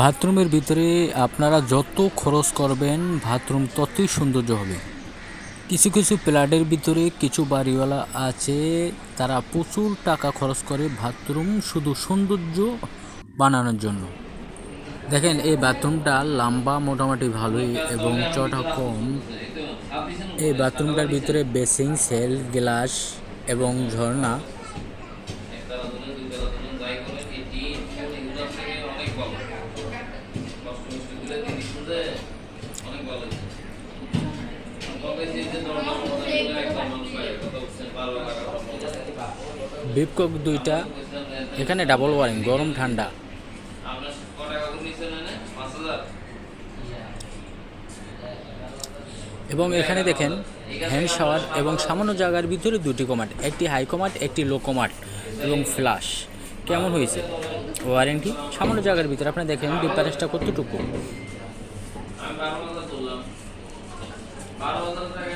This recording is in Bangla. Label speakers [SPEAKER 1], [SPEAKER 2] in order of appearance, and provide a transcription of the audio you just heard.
[SPEAKER 1] বাথরুমের ভিতরে আপনারা যত খরচ করবেন, বাথরুম ততই সৌন্দর্য হবে। কিছু কিছু প্ল্যাটের ভিতরে কিছু বাড়িওয়ালা আছে, তারা প্রচুর টাকা খরচ করে বাথরুম শুধু সৌন্দর্য বানানোর জন্য। দেখেন, এই বাথরুমটা লম্বা মোটামুটি ভালোই এবং চটা কম। এই বাথরুমটার ভিতরে বেসিং সেল, গ্লাস এবং ঝর্ণা।
[SPEAKER 2] একতলা
[SPEAKER 1] বিপকক দুইটা এখানে ডাবল ওয়ারিং গরম ঠান্ডা। এবং এখানে দেখেন হ্যান্ড শাওয়ার এবং সামান্য জায়গার ভিতরে দুটি কমাট একটি হাই কমাট একটি লো কমাট এবং ফ্লাশ কেমন হয়েছে? ওয়ারেন্টি সামান্য জায়গার ভিতরে আপনি দেখেন ডিফারেন্সটা কতটুকু?
[SPEAKER 2] বারো হাজার তুললাম বারো হাজার টাকা